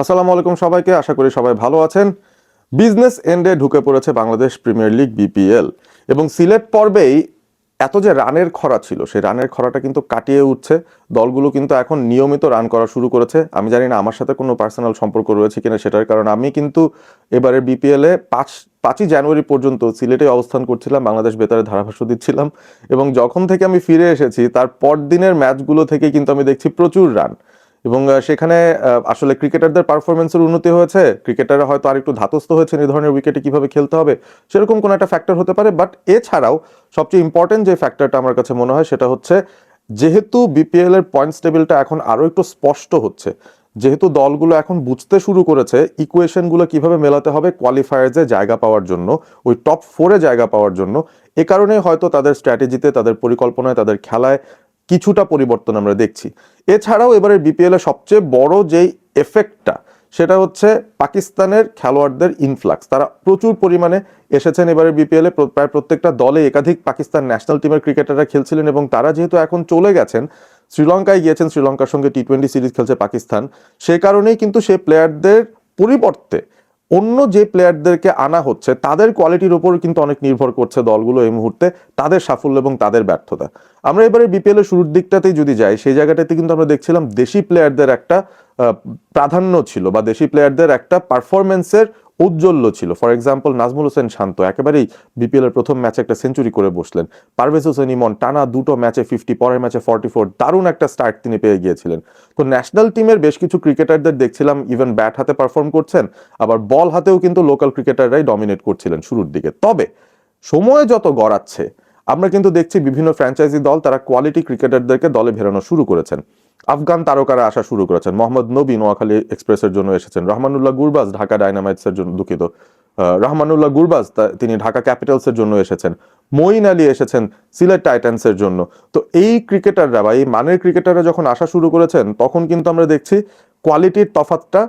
আসসালামু আলাইকুম সবাইকে, আশা করি সবাই ভালো আছেন। বিজনেস এন্ডে ঢুকে পড়েছে বাংলাদেশ প্রিমিয়ার লিগ বিপিএল। এবং সিলেট পর্বেই এত যে রানের খরা ছিল, সেই রানের খরাটা কিন্তু কাটিয়ে উঠছে। দলগুলো কিন্তু এখন নিয়মিত রান করা শুরু করেছে। আমি জানি না আমার সাথে কোনো পার্সোনাল সম্পর্ক রয়েছে কিনা সেটার কারণ। আমি কিন্তু এবারের বিপিএলে পাঁচ, পাঁচই জানুয়ারি পর্যন্ত সিলেটে অবস্থান করছিলাম, বাংলাদেশ বেতারে ধারাভাষ্য দিচ্ছিলাম। এবং যখন থেকে আমি ফিরে এসেছি, তার পরদিনের ম্যাচগুলো থেকে কিন্তু আমি দেখছি প্রচুর রান। এবং সেখানে আসলে ক্রিকেটারদের পারফরমেন্সের উন্নতি হয়েছে। ক্রিকেটাররা হয়তো আর একটু ধাতস্থ হয়েছেন এই ধরনের উইকেটে কীভাবে খেলতে হবে, সেরকম কোনো একটা ফ্যাক্টর হতে পারে। বাট এছাড়াও সবচেয়ে ইম্পর্টেন্ট যে ফ্যাক্টরটা আমার কাছে মনে হয় সেটা হচ্ছে, যেহেতু বিপিএল এর পয়েন্টস টেবিলটা এখন আরও একটু স্পষ্ট হচ্ছে, যেহেতু দলগুলো এখন বুঝতে শুরু করেছে ইকুয়েশনগুলো কীভাবে মেলাতে হবে কোয়ালিফায়ার্সে জায়গা পাওয়ার জন্য, ওই টপ ফোরে জায়গা পাওয়ার জন্য, এ কারণে হয়তো তাদের স্ট্র্যাটেজিতে তাদের পরিকল্পনায়, তাদের খেলায় কিছুটা পরিবর্তন আমরা দেখছি। এছাড়াও এবারের বিপিএল সবচেয়ে বড় যেই এফেক্টটা সেটা হচ্ছে পাকিস্তানের খেলোয়াড়দের ইনফ্লাক্স তারা প্রচুর পরিমাণে এসেছেন এবারে বিপিএল প্রায় প্রত্যেকটা দলে একাধিক পাকিস্তান ন্যাশনাল টিমের ক্রিকেটাররা খেলছিলেন এবং তারা যেহেতু এখন চলে গেছেন, শ্রীলঙ্কায় গিয়েছেন, শ্রীলঙ্কার সঙ্গে টি টোয়েন্টি সিরিজ খেলছে পাকিস্তান। সে কারণেই কিন্তু সেই প্লেয়ারদের পরিবর্তে অন্য যে প্লেয়ারদেরকে আনা হচ্ছে, তাদের কোয়ালিটির উপর কিন্তু অনেক নির্ভর করছে দলগুলো এই মুহূর্তে, তাদের সাফল্য এবং তাদের ব্যর্থতা। আমরা এবারে বিপিএল এর শুরুর দিকটাতেই যদি যাই, সেই জায়গাটাতে কিন্তু আমরা দেখছিলাম দেশি প্লেয়ারদের একটা প্রাধান্য ছিল বা দেশি প্লেয়ারদের একটা পারফরমেন্সের ঔজ্জ্বল্য ছিল। ফর এক্সাম্পল নাজমুল হোসেন শান্ত একেবারেই বিপিএল এর প্রথম ম্যাচে একটা সেঞ্চুরি করে বসলেন। পারভেজ হোসেন ইমন টানা দুটো ম্যাচে ফিফটি পরের ম্যাচে ফর্টি ফোর দারুণ একটা স্টার্ট তিনি পেয়ে গিয়েছিলেন। তো ন্যাশনাল টিমের বেশ কিছু ক্রিকেটারদের দেখছিলাম ইভেন ব্যাট হাতে পারফর্ম করছেন, আবার বল হাতেও কিন্তু লোকাল ক্রিকেটাররাই ডমিনেট করছিলেন শুরুর দিকে। তবে সময় যত গড়াচ্ছে, আমরা কিন্তু দেখছি বিভিন্ন ফ্র্যাঞ্চাইজি দল তারা কোয়ালিটি ক্রিকেটারদেরকে দলে ভেরানো শুরু করেছেন। আফগান তারকারা আসা শুরু করেছেন। মোহাম্মদ নবী নোয়াখালী এক্সপ্রেসের জন্য এসেছেন। রহমানুল্লাহ গুরবাজ ঢাকা ডাইনামাইটসের জন্য দুঃখিত। রহমানুল্লাহ গুরবাজ তিনি ঢাকা ক্যাপিটালসের জন্য এসেছেন। মঈন আলী এসেছেন সিলেট টাইটান্সের জন্য। তো এই ক্রিকেটাররা বা এই মানের ক্রিকেটাররা যখন আসা শুরু করেছেন, তখন কিন্তু আমরা দেখছি কোয়ালিটির তফাতটা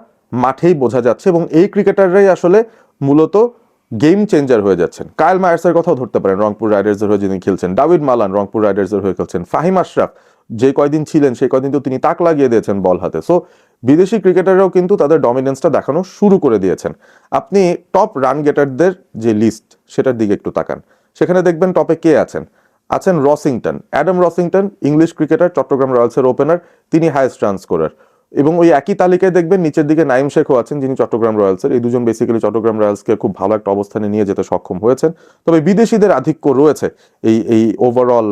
মাঠেই বোঝা যাচ্ছে এবং এই ক্রিকেটাররাই আসলে মূলত গেম চেঞ্জার হয়ে যাচ্ছেন। কায়েল মায়ার্সের কথাও ধরতে পারেন। রংপুর রাইডার্সের হয়ে যিনি খেলছেন ডাভিড মালান রংপুর রাইডার্সের হয়ে খেলছেন। ফাহিম আশরাফ যে কয়দিন ছিলেন, সেই কয়দিন তো তিনি তাক লাগিয়ে দিয়েছেন বল হাতে। সো বিদেশি ক্রিকেটাররাও কিন্তু তাদের ডমিনেন্সটা দেখানো শুরু করে দিয়েছেন। আপনি টপ রান গেটারদের যে লিস্ট সেটার দিকে একটু তাকান। সেখানে দেখবেন টপে কে আছেন? আছেন Rossington. Adam Rossington, English cricketer, Chattogram রয়্যালসের opener তিনি হায়েস্ট রান স্কোরার এবং ওই একই তালিকায় দেখবেন নিচের দিকে নাইম শেখও আছেন, যিনি চট্টগ্রাম রয়্যালসের। এই দুজন বেসিক্যালি চট্টগ্রাম রয়্যালসকে খুব ভালো একটা অবস্থানে নিয়ে যেতে সক্ষম হয়েছেন। তবে বিদেশিদের আধিক্য রয়েছে। এই এই ওভারঅল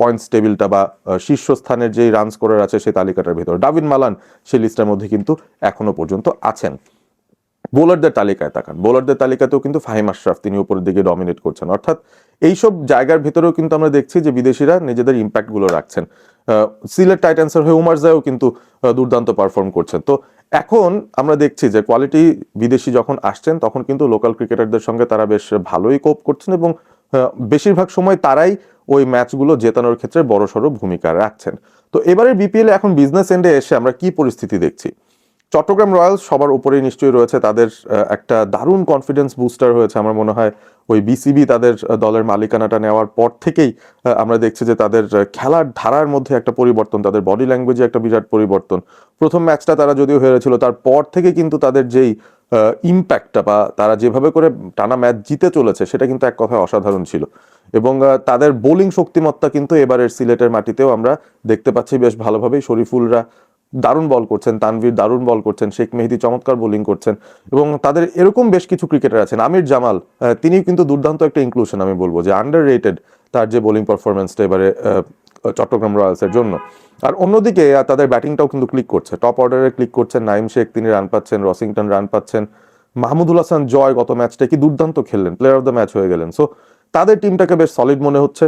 পয়েন্টস টেবিলটা বা শীর্ষস্থানের যে রান স্কোরার আছে সেই তালিকাটার ভিতর। ডাভিন মালান সেই লিস্টের মধ্যে কিন্তু এখনও পর্যন্ত আছেন। বোলারদের তালিকায় তাকান। বোলারদের তালিকাতেও কিন্তু ফাহিম আশরাফ, তিনি উপরের দিকে ডমিনেট করছেন। অর্থাৎ এইসব জায়গার ভিতরেও কিন্তু আমরা দেখছি যে বিদেশিরা নিজেদের ইম্প্যাক্টগুলো রাখছেন। সিলেট টাইটান্সের হয়ে উমার জায়ও কিন্তু দুর্দান্ত পারফর্ম করছেন। তো এখন আমরা দেখছি যে কোয়ালিটি বিদেশি যখন আসছেন, তখন কিন্তু লোকাল ক্রিকেটারদের সঙ্গে তারা বেশ ভালোই কোপ করছেন এবং বেশিরভাগ সময় তারাই ওই ম্যাচগুলো জেতানোর ক্ষেত্রে বড়সড় ভূমিকা রাখছেন। তো এবারে বিপিএল এখন বিজনেস এন্ডে এসে আমরা কি পরিস্থিতি দেখছি? চট্টগ্রাম রয়্যালস সবার উপরেই নিশ্চয়ই রয়েছে তাদের একটা দারুণ কনফিডেন্স বুস্টার হয়েছে আমার মনে হয় ওই বিসিবি তাদের দলের মালিকানাটা নেওয়ার পর থেকেই আমরা দেখছি যে তাদের খেলার ধারার মধ্যে একটা পরিবর্তন, তাদের বডি ল্যাঙ্গুয়েজে একটা বিরাট পরিবর্তন। প্রথম ম্যাচটা তারা যদিও হেরেছিল, তারপর থেকে কিন্তু তাদের যেই ইম্প্যাক্টটা বা তারা যেভাবে করে টানা ম্যাচ জিতে চলেছে, সেটা কিন্তু এক কথায় অসাধারণ ছিল। এবং তাদের বোলিং শক্তিমত্তা কিন্তু এবারের সিলেটের মাটিতেও আমরা দেখতে পাচ্ছি বেশ ভালোভাবেই। শরীফুলরা দারুণ বল করছেন, তানভীর দারুণ বল করছেন, শেখ মেহেদি চমৎকার বোলিং করছেন এবং তাদের এরকম বেশ কিছু ক্রিকেটার আছেন। আমির জামাল তিনিও কিন্তু দুর্দান্ত একটা ইনক্লুশন আমি বলব যে আন্ডার রেটেড তার যে বোলিং পারফরমেন্সটা এবারে চট্টগ্রাম রয়্যালসের জন্য। আর অন্যদিকে তাদের ব্যাটিংটাও কিন্তু ক্লিক করছে। টপ অর্ডারে ক্লিক করছেন নাইম শেখ, তিনি রান পাচ্ছেন, রসিংটন রান পাচ্ছেন, মাহমুদুল হাসান জয় গত ম্যাচটা কি দুর্দান্ত খেললেন প্লেয়ার অফ দ্য ম্যাচ হয়ে গেলেন। সো তাদের টিমটাকে বেশ সলিড মনে হচ্ছে।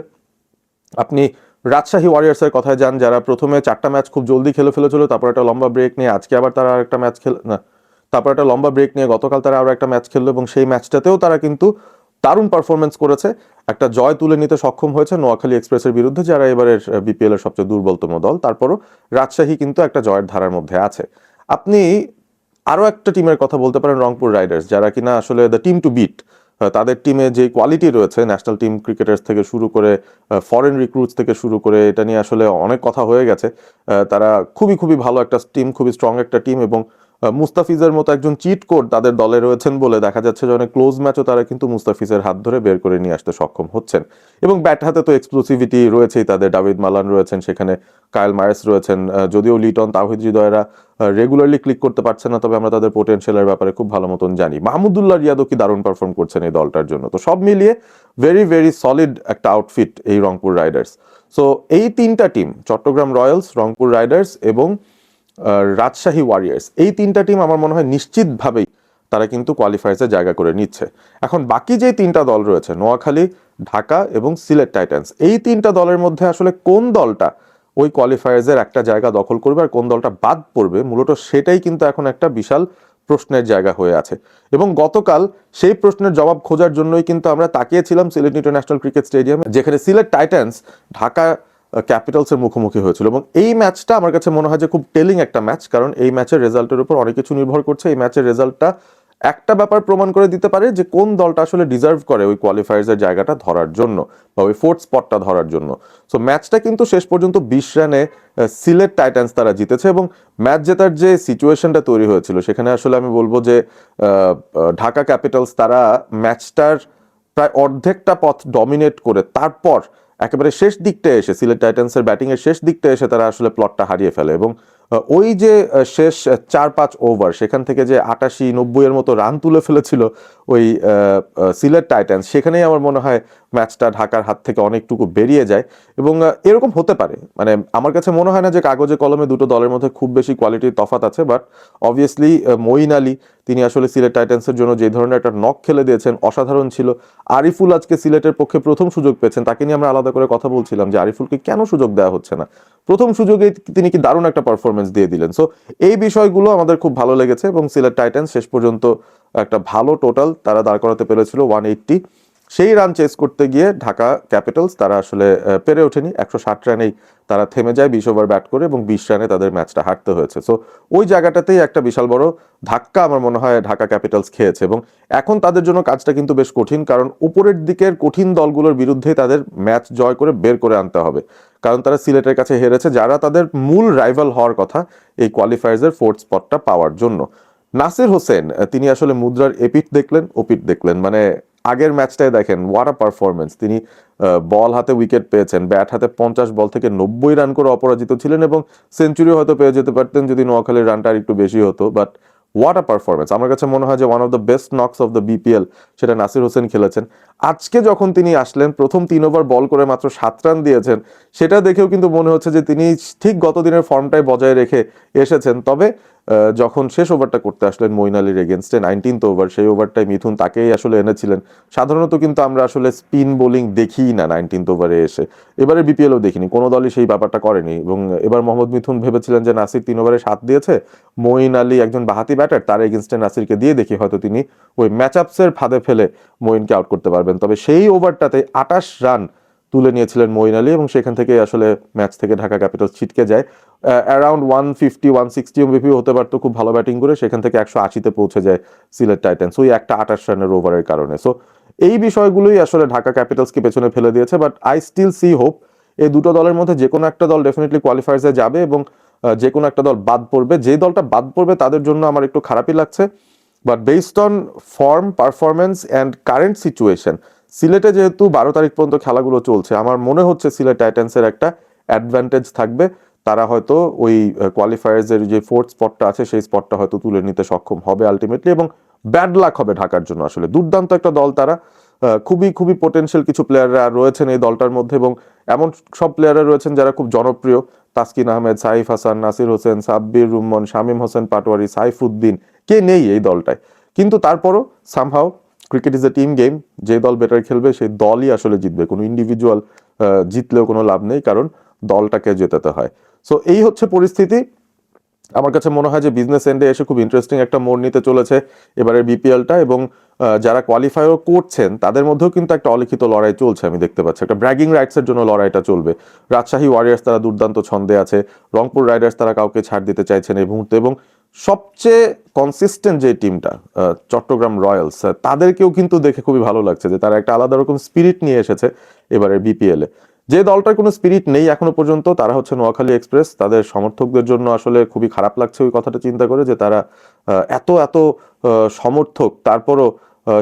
আপনি রাজশাহী ওয়ারিয়ার্সের কথায় যান, যারা প্রথমে চারটা ম্যাচ খুব জলদি খেলে ফেলেছিল, তারপর একটা লম্বা ব্রেক নিয়ে আজকে আবার তারা একটা ম্যাচ খেল, না, তারপর একটা লম্বা ব্রেক নিয়ে গতকাল তারা আরও একটা ম্যাচ খেললো এবং সেই ম্যাচটাতেও তারা কিন্তু দারুণ পারফরমেন্স করেছে। একটা জয় তুলে নিতে সক্ষম হয়েছে নোয়াখালী এক্সপ্রেসের বিরুদ্ধে, যারা এবারের বিপিএল এর সবচেয়ে দুর্বলতম দল। তারপরও রাজশাহী কিন্তু একটা জয়ের ধারার মধ্যে আছে। আপনি আরও একটা টিমের কথা বলতে পারেন, রংপুর রাইডার্স যারা কিনা আসলে দ্য টিম টু বিট তাদের টিমে যে কোয়ালিটি রয়েছে ন্যাশনাল টিম ক্রিকেটার্স থেকে শুরু করে ফরেন রিক্রুটস থেকে শুরু করে, এটা নিয়ে আসলে অনেক কথা হয়ে গেছে। তারা খুবই খুবই ভালো একটা টিম খুবই স্ট্রং একটা টিম এবং মুস্তাফিজের মতো একজন চিট কোড তাদের দলে রয়েছেন বলে দেখা যাচ্ছে যে অনেক ক্লোজ ম্যাচও তারা কিন্তু মুস্তাফিজের হাত ধরে বের করে নিয়ে আসতে সক্ষম হচ্ছেন। এবং ব্যাট হাতে তো এক্সক্লুসিভিটি রয়েছেই, তাদের ডাভিদ মালান রয়েছেন, সেখানে কায়েল মায়েস রয়েছেন যদিও লিটন তাহিদ হৃদয়রা রেগুলারলি ক্লিক করতে পারছে না, তবে আমরা তাদের পোটেনশিয়ালের ব্যাপারে খুব ভালো মতন জানি। মাহমুদুল্লাহ রিয়াদও কি দারুণ পারফর্ম করছেন এই দলটার জন্য? তো সব মিলিয়ে ভেরি ভেরি সলিড একটা আউটফিট এই রংপুর রাইডার্স সো এই তিনটা team Chattogram royals Rangpur riders এবং রাজশাহী ওয়ারিয়ার্স এই তিনটা টিম আমার মনে হয় নিশ্চিতভাবেই তারা কিন্তু কোয়ালিফায়ার্সে জায়গা করে নিচ্ছে। এখন বাকি যে তিনটা দল রয়েছে, নোয়াখালী, ঢাকা এবং সিলেট টাইটান্স এই তিনটা দলের মধ্যে আসলে কোন দলটা ওই কোয়ালিফায়ার্সের একটা জায়গা দখল করবে আর কোন দলটা বাদ পড়বে, মূলত সেটাই কিন্তু এখন একটা বিশাল প্রশ্নের জায়গা হয়ে আছে। এবং গতকাল সেই প্রশ্নের জবাব খোঁজার জন্যই কিন্তু আমরা তাকিয়েছিলাম সিলেট ইন্টারন্যাশনাল ক্রিকেট স্টেডিয়ামে, যেখানে সিলেট টাইটান্স ঢাকা ক্যাপিটালসের মুখোমুখি হয়েছিল। এবং এই ম্যাচটা আমার কাছে মনে হয় যে খুব টেলিং একটা ম্যাচ, কারণ এই ম্যাচের রেজাল্টের উপর অনেক কিছু নির্ভর করছে। এই ম্যাচের রেজাল্টটা একটা ব্যাপার প্রমাণ করে দিতে পারে যে কোন দলটা আসলে ডিজার্ভ করে ওই কোয়ালিফায়ার্সের জায়গাটা ধরার জন্য বা ওই ফোর্থ স্পটটা ধরার জন্য। সো ম্যাচটা কিন্তু শেষ পর্যন্ত বিশ রানে সিলেট টাইটান্স তারা জিতেছে এবং ম্যাচ জেতার যে সিচুয়েশনটা তৈরি হয়েছিল, সেখানে আসলে আমি বলব যে ঢাকা ক্যাপিটালস তারা ম্যাচটার প্রায় অর্ধেকটা পথ ডমিনেট করে তারপর একেবারে শেষ দিকটা এসে সিলেট টাইটান্সের ব্যাটিংয়ের শেষ দিকটা এসে তারা আসলে প্লটটা হারিয়ে ফেলে এবং ওই যে শেষ চার, পাঁচ ওভার সেখান থেকে যে আটাশি, নব্বই এর মতো রান তুলে ফেলেছিল ওই সিলেট টাইটান্স সেখানেই আমার মনে হয় ম্যাচটা ঢাকার হাত থেকে অনেকটুকু বেরিয়ে যায় এবং এরকম হতে পারে। মানে আমার কাছে মনে হয় না যে কাগজে কলমে দুটো দলের মধ্যে খুব বেশি কোয়ালিটির তফাৎ আছে বাট অবভিয়াসলি মঈন আলী, তিনি আসলে সিলেট টাইটান্সের জন্য যে ধরনের একটা নক খেলে দিয়েছেন, অসাধারণ ছিল। আরিফুল আজকে সিলেটের পক্ষে প্রথম সুযোগ পেয়েছেন, তাকে নিয়ে আমরা আলাদা করে কথা বলছিলাম যে আরিফুলকে কেন সুযোগ দেওয়া হচ্ছে না? প্রথম সুযোগে তিনি কি দারুণ একটা পারফরমেন্স দিয়ে দিলেন। সো এই বিষয়গুলো আমাদের খুব ভালো লেগেছে এবং সিলেট টাইটান্স শেষ পর্যন্ত একটা ভালো টোটাল তারা দাঁড় করাতে পেরেছিল ওয়ান এইটটি সেই রান চেস করতে গিয়ে ঢাকা ক্যাপিটালস তারা আসলে পেরে ওঠেনি। একশো ষাট রানেই তারা থেমে যায় বিশ ওভার ব্যাট করে এবং বিশ রানে তাদের ম্যাচটা হারতে হয়েছে। সো ওই জায়গাটাতেই একটা বিশাল বড় ধাক্কা আমার মনে হয় ঢাকা ক্যাপিটালস খেয়েছে এবং এখন তাদের জন্য কাজটা কিন্তু বেশ কঠিন কারণ উপরের দিকের কঠিন দলগুলোর বিরুদ্ধেই তাদের ম্যাচ জয় করে বের করে আনতে হবে। কারণ তারা সিলেটের কাছে হেরেছে, যারা তাদের মূল রাইভাল হওয়ার কথা এই কোয়ালিফায়ার্সের ফোর্থ স্পটটা পাওয়ার জন্য। নাসির হোসেন তিনি আসলে মুদ্রার এপিট দেখলেন ওপিট দেখলেন। মানে আগের ম্যাচটায় দেখেন ওয়াট আ পারফরমেন্স তিনি বল হাতে উইকেট পেয়েছেন ব্যাট হাতে পঞ্চাশ বল থেকে নব্বই রান করে অপরাজিত ছিলেন এবং সেঞ্চুরি হয়তো পেয়ে যেতে পারতেন যদি নোয়াখালীর রানটা আর একটু বেশি হতো বাট ওয়াট আ পারফরমেন্স আমার কাছে মনে হয় যে one of the best knocks of the BPL সেটা নাসির হোসেন খেলেছেন। আজকে যখন তিনি আসলেন, প্রথম তিন ওভার বল করে মাত্র সাত রান দিয়েছেন, সেটা দেখেও কিন্তু মনে হচ্ছে যে তিনি ঠিক গত দিনের ফর্মটাই বজায় রেখে এসেছেন। তবে যখন শেষ ওভারটা করতে আসলেন মইন আলীর এগেনস্টে নাইনটিন্থ ওভার সেই ওভারটায় মিথুন তাকেই আসলে এনেছিলেন। সাধারণত কিন্তু আমরা আসলে স্পিন বোলিং দেখিই না নাইনটিন্থ ওভারে এসে। এবারে বিপিএলও দেখিনি, কোনো দলই সেই ব্যাপারটা করেনি। এবং এবার মোহাম্মদ মিথুন ভেবেছিলেন যে নাসির তিন ওভারে সাত দিয়েছে। মইন আলী একজন বাহাতি ব্যাটার তার এগেনস্টে নাসিরকে দিয়ে দেখি হয়তো তিনি ওই ম্যাচ আপসের ফাঁদে ফেলে মইনকে আউট করতে পারবেন। তবে সেই ওভারটাতে আটাশ রান তুলে নিয়েছিলেন মইন আলী এবং সেখান থেকে আসলে ম্যাচ থেকে ঢাকা ক্যাপিটালস ছিটকে যায়। Around one fifty one sixty MBP হতে পারতো, খুব ভালো ব্যাটিং করে, সেখান থেকে একশো আশিতে পৌঁছে যায় সিলেট টাইটান্স ওই একটা আঠাশ রানের ওভারের কারণে। সো এই বিষয়গুলোই আসলে ঢাকা ক্যাপিটালসকে পেছনে ফেলে দিয়েছে but I still see hope এই দুটো দলের মধ্যে যে কোনো একটা দল ডেফিনেটলি কোয়ালিফায়ার্সে যাবে এবং যে কোনো একটা দল বাদ পড়বে। যে দলটা বাদ পড়বে, তাদের জন্য আমার একটু খারাপই লাগছে but based on form performance and current situation সিলেটে যেহেতু বারো তারিখ পর্যন্ত খেলাগুলো চলছে, আমার মনে হচ্ছে সিলেট টাইটান্সের একটা অ্যাডভান্টেজ থাকবে। তারা হয়তো ওই কোয়ালিফায়ার্সের যে ফোর্থ স্পটটা আছে, সেই স্পটটা হয়তো তুলে নিতে সক্ষম হবে আলটিমেটলি এবং ব্যাড লাক হবে ঢাকার জন্য আসলে। দুর্দান্ত একটা দল তারা খুবই খুবই পোটেনশিয়াল কিছু প্লেয়াররা রয়েছেন এই দলটার মধ্যে এবং এমন সব প্লেয়াররা রয়েছেন যারা খুব জনপ্রিয়। তাসকিন আহমেদ, সাইফ হাসান, নাসির হোসেন, সাব্বির রুম্মন, শামীম হোসেন পাটোয়ারি, সাইফুদ্দিন, কে নেই এই দলটায়? কিন্তু তারপরও somehow cricket is a team game যে দল বেটার খেলবে সেই দলই আসলে জিতবে। কোনো ইন্ডিভিজুয়াল জিতলেও কোনো লাভ নেই, কারণ দলটাকে জেতাতে হয়। সো এই হচ্ছে পরিস্থিতি। আমার কাছে মনে হয় যে বিজনেস এন্ডে এসে খুব ইন্টারেস্টিং একটা মোড় নিতে চলেছে এবারের বিপিএলটা এবং যারা কোয়ালিফাইও করছেন, তাদের মধ্যেও কিন্তু একটা অলিখিত লড়াই চলছে আমি দেখতে পাচ্ছি। একটা ব্র্যাগিং রাইটসের জন্য লড়াইটা চলবে। রাজশাহী ওয়ারিয়ার্স তারা দুর্দান্ত ছন্দে আছে, রংপুর রাইডার্স তারা কাউকে ছাড় দিতে চাইছেন এই মুহূর্তে এবং সবচেয়ে কনসিস্টেন্ট যে টিমটা চট্টগ্রাম রয়্যালস তাদেরকেও কিন্তু দেখে খুবই ভালো লাগছে যে তারা একটা আলাদা রকম স্পিরিট নিয়ে এসেছে এবারের বিপিএল যে দলটার কোনো স্পিরিট নেই এখনও পর্যন্ত, তারা হচ্ছে নোয়াখালী এক্সপ্রেস তাদের সমর্থকদের জন্য আসলে খুবই খারাপ লাগছে ওই কথাটা চিন্তা করে যে তারা এত এত সমর্থক, তারপরও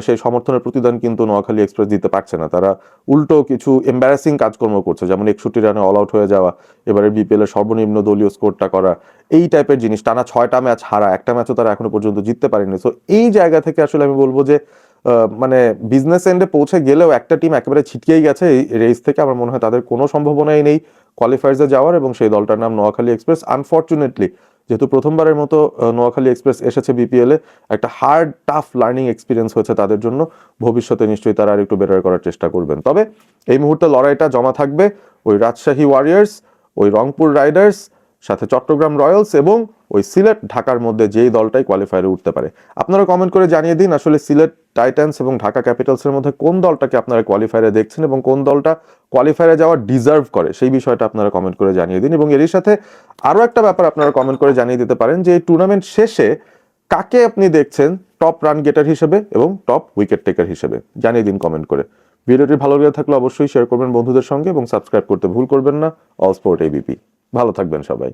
সেই সমর্থনের প্রতিদান কিন্তু নোয়াখালী এক্সপ্রেস দিতে পারছে না। তারা উল্টো কিছু এম্বারাসিং কাজকর্ম করছে, যেমন একষট্টি রানে অল আউট হয়ে যাওয়া এবারে বিপিএল এর সর্বনিম্ন দলীয় স্কোরটা করা, এই টাইপের জিনিস। টানা ছয়টা ম্যাচ হারা, একটা ম্যাচও তারা এখনও পর্যন্ত জিততে পারেনি। সো এই জায়গা থেকে আসলে আমি বলব যে মানে বিজনেস এন্ডে পৌঁছে গেলেও একটা টিম একেবারে ছিটকেই গেছে এই রেস থেকে। আমার মনে হয় তাদের কোনো সম্ভাবনাই নেই কোয়ালিফায়ার্সে যাওয়ার এবং সেই দলটার নাম নোয়াখালী এক্সপ্রেস আনফর্চুনেটলি যেহেতু প্রথমবারের মতো নোয়াখালী এক্সপ্রেস এসেছে বিপিএল একটা হার্ড টাফ লার্নিং এক্সপিরিয়েন্স হয়েছে তাদের জন্য। ভবিষ্যতে নিশ্চয়ই তারা আর একটু বেটার করার চেষ্টা করবেন। তবে এই মুহূর্তে লড়াইটা জমা থাকবে ওই রাজশাহী ওয়ারিয়ার্স ওই রংপুর রাইডার্স সাথে চট্টগ্রাম রয়্যালস এবং ওই সিলেট, ঢাকার মধ্যে যেই দলটাই কোয়ালিফায়ারে উঠতে পারে। আপনারা কমেন্ট করে জানিয়ে দিন আসলে সিলেট টাইটান্স এবং ঢাকা ক্যাপিটালসের মধ্যে কোন দলটাকে আপনারা কোয়ালিফায়ারে দেখছেন এবং কোন দলটা কোয়ালিফায়ারে যাওয়া ডিজার্ভ করে, সেই বিষয়টা আপনারা কমেন্ট করে জানিয়ে দিন। এবং এরই সাথে আরও একটা ব্যাপার আপনারা কমেন্ট করে জানিয়ে দিতে পারেন যে এই টুর্নামেন্ট শেষে কাকে আপনি দেখছেন টপ রান গেটার হিসেবে এবং টপ উইকেট টেকার হিসেবে? জানিয়ে দিন কমেন্ট করে। ভিডিওটি ভালো লেগে থাকলে অবশ্যই শেয়ার করবেন বন্ধুদের সঙ্গে এবং সাবস্ক্রাইব করতে ভুল করবেন না। অল স্পোর্ট এবিপি ভালো থাকবেন সবাই।